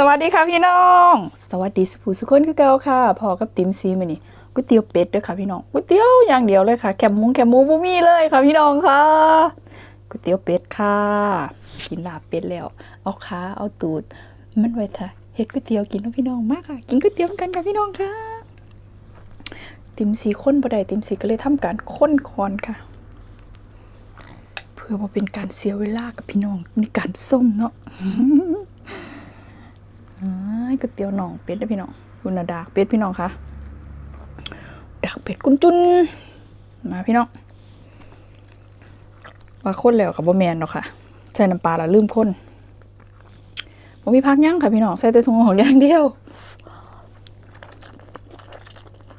สวัสดีค่ะพี่น้อง สวัสดีสุภูสุคนคือเกาค่ะพอกับติมซีมานี่ก๋วยเตี๋ยวเป็ดด้วยค่ะพี่น้องก๋วยเตี๋ยวอย่างเดียวเลยค่ะแคบหมุงแคบหมูบ่มีเลยค่ะพี่น้องค่ะก๋วยเตี๋ยวเป็ดค่ะ กินลาบเป็ดแล้ว เอาขาเอาตูด มันไว้ท่าเฮ็ดก๋วยเตี๋ยวกินเนาะพี่น้องมากค่ะ กินก๋วยเตี๋ยวกันค่ะพี่น้องค่ะ ติมสีข้นบ่ได้ติมสีก็เลยทำการข้นคอนค่ะ เพื่อว่าเป็นการเสียเวลากับพี่น้องในการส้มเนาะ ก๋วยเตี๋ยวหน่องเป็ดเด้พี่น้องคุณดากเป็ดพี่น้องคะดากเป็ดกุนจุนมาพี่น้องว่าข้นแล้วกับบ่แมนเนาะค่ะใส่น้ำปลาแล้วลืมข้นบ่มีพักหยังค่ะพี่น้องใส่แต่ถุงหองอย่างเดียว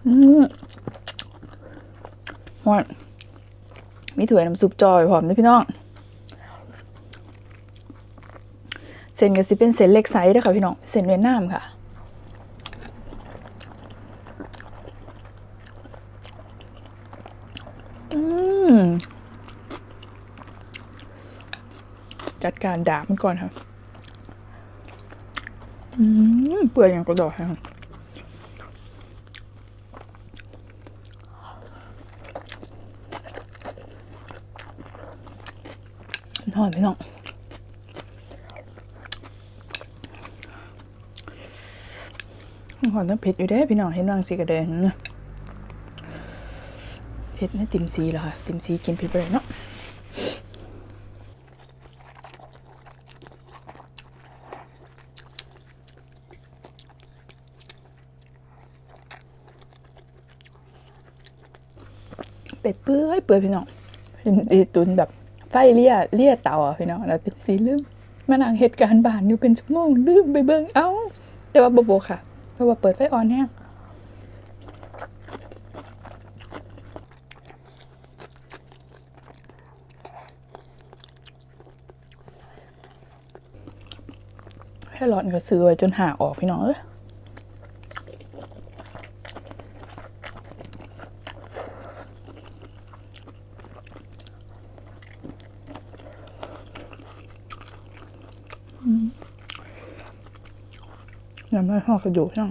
อืมฮอนมีถ้วยน้ำซุปจอยพร้อมเด้อพี่น้อง เส้นก็สิเป็นเส้นเล็กไซส์เด้อค่ะพี่น้องเส้นเวียดนามค่ะจัดการดาบมันก่อนค่ะเปื่อยอย่างกระดอกค่ะนอนพี่น้อง หอนต้องเผ็ดอยู่เด้พี่น้องเห็นบางสีกระเด็นนะเผ็ดนะติมซีเหรอคะติมซีกินเผ็ดไปเลยเนาะเป็ดเปื่อยเปื่อยพี่น้องเป็นอีตุนแบบไฟเลี่ยเลี่ยเตาอะพี่น้องแล้วติมซีลืมมานั่งเหตุการณ์บานอยู่เป็นชั่วโมงลืมไปเบิ่งเอ้า แต่ว่าโบโบค่ะ เพราะว่าเปิดไฟอ่อนแห้งแค่หลอนก็ซื้อไว้จนหาออกพี่น้องเอ้ย ยังไม่ห่อกระดูกช่าง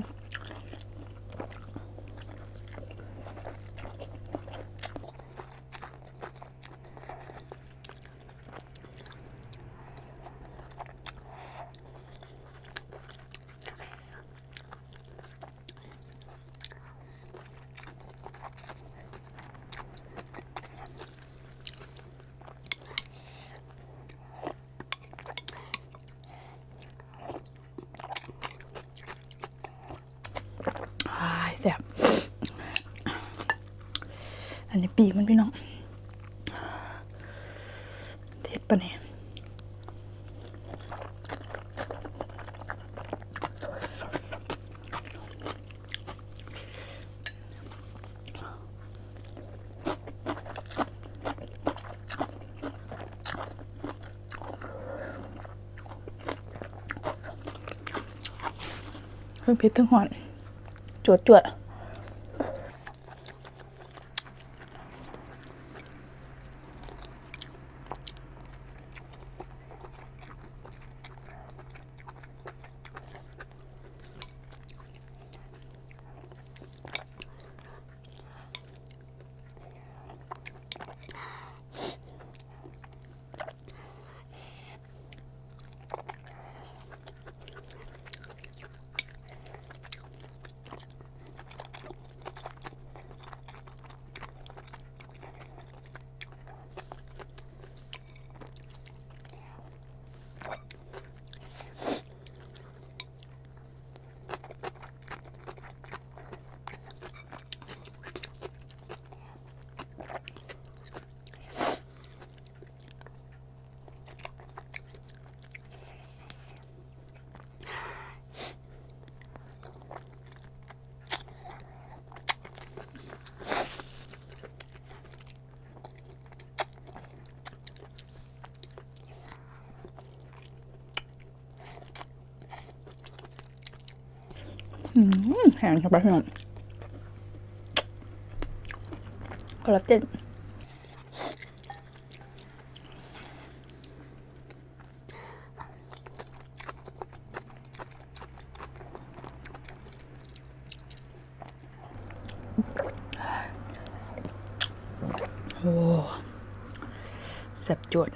อ้ายแซ่บ อันนี้ปีมันพี่น้องเท็ดปะเนี่ยเพิ่งเผ็ดทั้งหอน จวดจวด แหงเข้าไปพี่น้องคอลลาเจนโอ้แซ่บจวด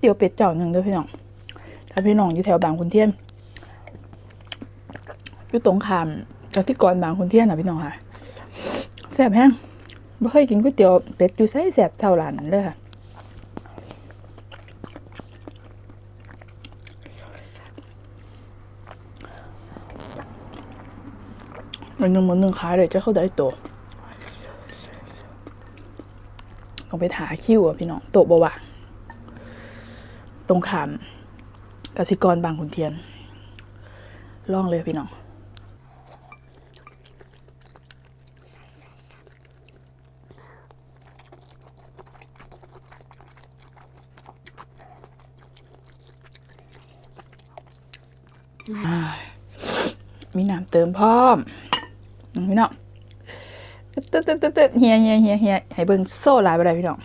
เตี๋ยวเป็ดเจ้าหนึ่งเด้อพี่น้อง ถ้าพี่น้องอยู่แถวบางขุนเทียนอยู่ตรงขามกับที่ก่อนบางขุนเทียนนะพี่น้องค่ะแซ่บแห้งไม่เคยกินก๋วยเตี๋ยวเป็ดอยู่ไสแซ่บเท่าร้านนั้นเลยค่ะมันหนึ่งมันหนึ่งขายเลยจะเข้าได้โตะต้องไปถาคิวอะพี่น้องโตะบว่าง ตรงขามกสิกรบางขุนเทียนล่องเลยพี่น้องมีน้ำเติมพร้อมพี่น้องตึ๊ดตึ๊ดตึ๊ดตึ๊ดเฮียเฮียเฮียเฮียให้เบิ่งโซ่หลายไปเลยพี่น้อง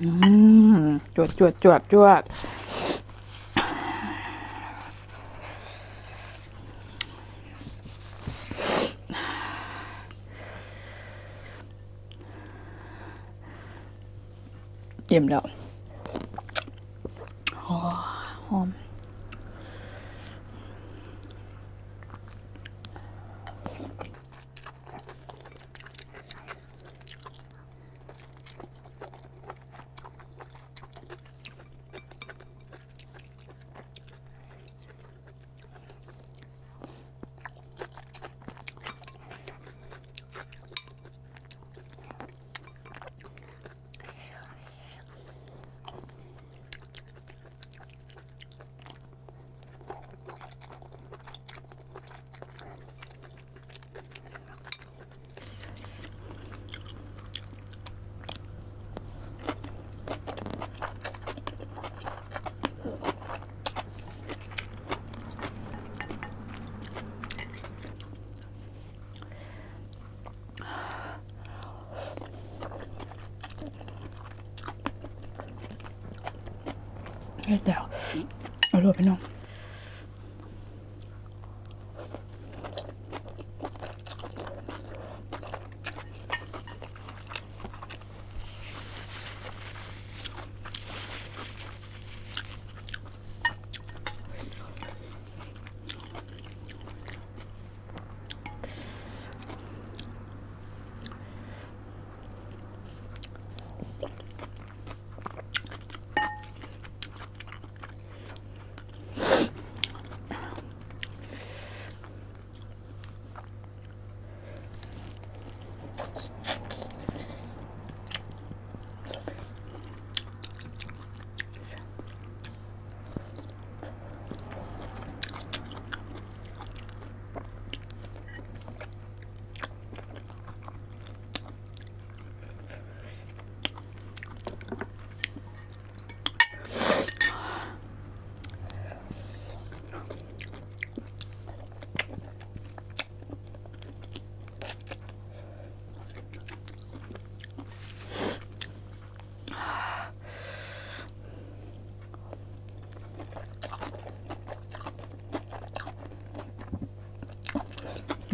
อืม จวดจวดจวดจวดเยี่ยมแล้วหอม เฮ้ยเดี๋ยวเอารวดไปน้อง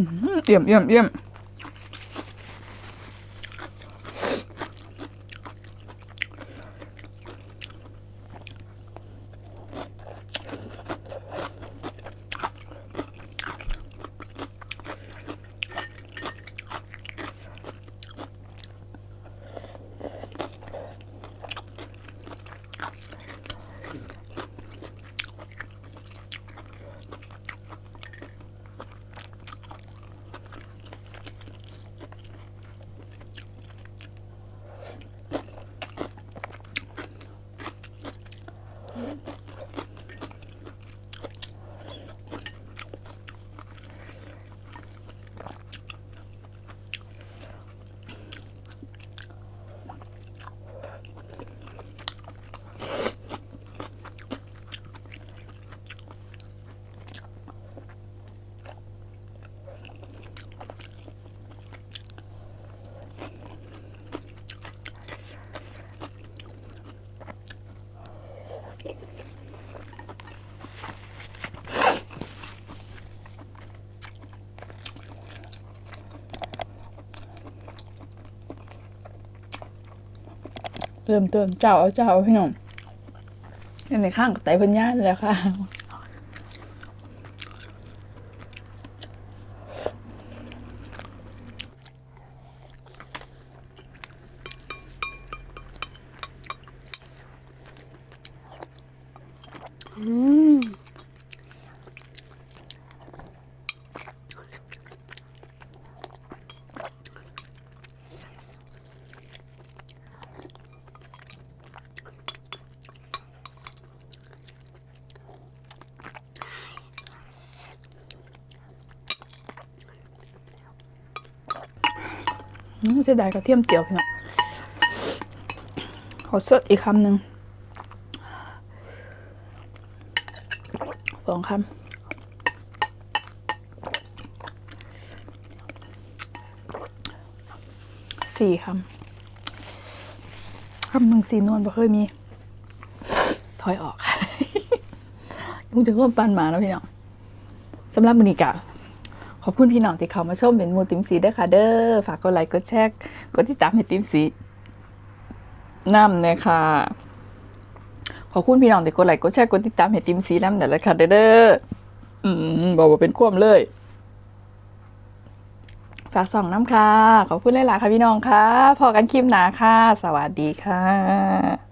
อืมเเริ่มต้นเจ้าเอาเจ้าพี่น้องในข้างกับไตเพันย่านแล้วค่ะ เสียดายกระเทียมเจียวพี่น้องขอสดอีกคำหนึ่งสองคำสี่คำคำหนึ่งสีนวลบ่เคยมี ถอยออกลุงจะร่วมปันหมานะพี่น้องสำหรับมือนีกะ ขอบคุณพี่น้องที่เข้ามาชมเป็นมูติมสีเด้อค่ะเด้อฝากกดไลค์กดแชร์กดติดตามให้ติมสีน้ำเลยค่ะ ขอบคุณพี่น้องที่กดไลค์กดแชร์กดติดตามให้ติมสีน้ำนั่นแหละค่ะเด้อเด้ออืมบอกว่าเป็นความเลยฝากส่องน้ำค่ะ ขอบคุณหลายๆค่ะพี่น้องค่ะ พอกันคลิปหนาค่ะ สวัสดีค่ะ